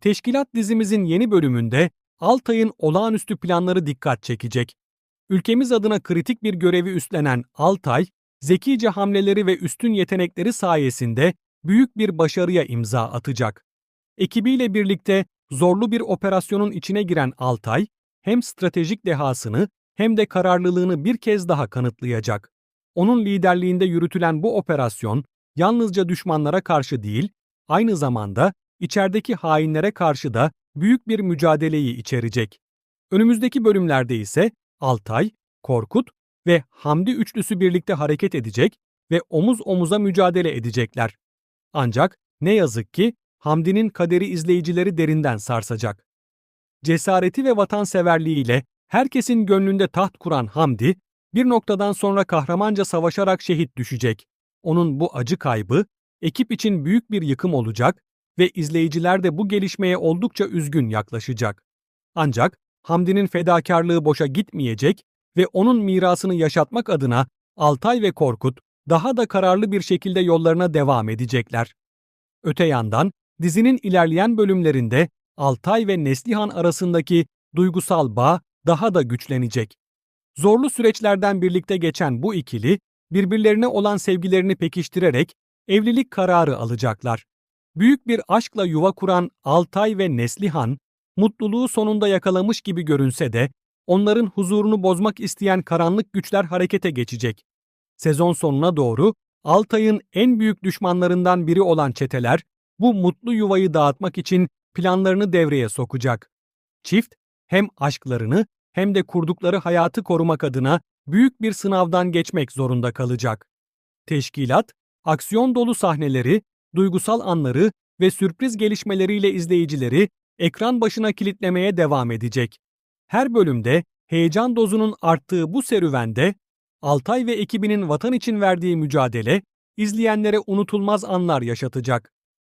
Teşkilat dizimizin yeni bölümünde Altay'ın olağanüstü planları dikkat çekecek. Ülkemiz adına kritik bir görevi üstlenen Altay, zekice hamleleri ve üstün yetenekleri sayesinde büyük bir başarıya imza atacak. Ekibiyle birlikte zorlu bir operasyonun içine giren Altay, hem stratejik dehasını hem de kararlılığını bir kez daha kanıtlayacak. Onun liderliğinde yürütülen bu operasyon yalnızca düşmanlara karşı değil, aynı zamanda içerideki hainlere karşı da büyük bir mücadeleyi içerecek. Önümüzdeki bölümlerde ise Altay, Korkut ve Hamdi üçlüsü birlikte hareket edecek ve omuz omuza mücadele edecekler. Ancak ne yazık ki Hamdi'nin kaderi izleyicileri derinden sarsacak. Cesareti ve vatanseverliğiyle herkesin gönlünde taht kuran Hamdi, bir noktadan sonra kahramanca savaşarak şehit düşecek. Onun bu acı kaybı, ekip için büyük bir yıkım olacak ve izleyiciler de bu gelişmeye oldukça üzgün yaklaşacak. Ancak Hamdi'nin fedakarlığı boşa gitmeyecek ve onun mirasını yaşatmak adına Altay ve Korkut daha da kararlı bir şekilde yollarına devam edecekler. Öte yandan dizinin ilerleyen bölümlerinde Altay ve Neslihan arasındaki duygusal bağ daha da güçlenecek. Zorlu süreçlerden birlikte geçen bu ikili birbirlerine olan sevgilerini pekiştirerek evlilik kararı alacaklar. Büyük bir aşkla yuva kuran Altay ve Neslihan, mutluluğu sonunda yakalamış gibi görünse de onların huzurunu bozmak isteyen karanlık güçler harekete geçecek. Sezon sonuna doğru Altay'ın en büyük düşmanlarından biri olan çeteler bu mutlu yuvayı dağıtmak için planlarını devreye sokacak. Çift hem aşklarını hem de kurdukları hayatı korumak adına büyük bir sınavdan geçmek zorunda kalacak. Teşkilat, aksiyon dolu sahneleri, duygusal anları ve sürpriz gelişmeleriyle izleyicileri ekran başına kilitlemeye devam edecek. Her bölümde heyecan dozunun arttığı bu serüvende Altay ve ekibinin vatan için verdiği mücadele izleyenlere unutulmaz anlar yaşatacak.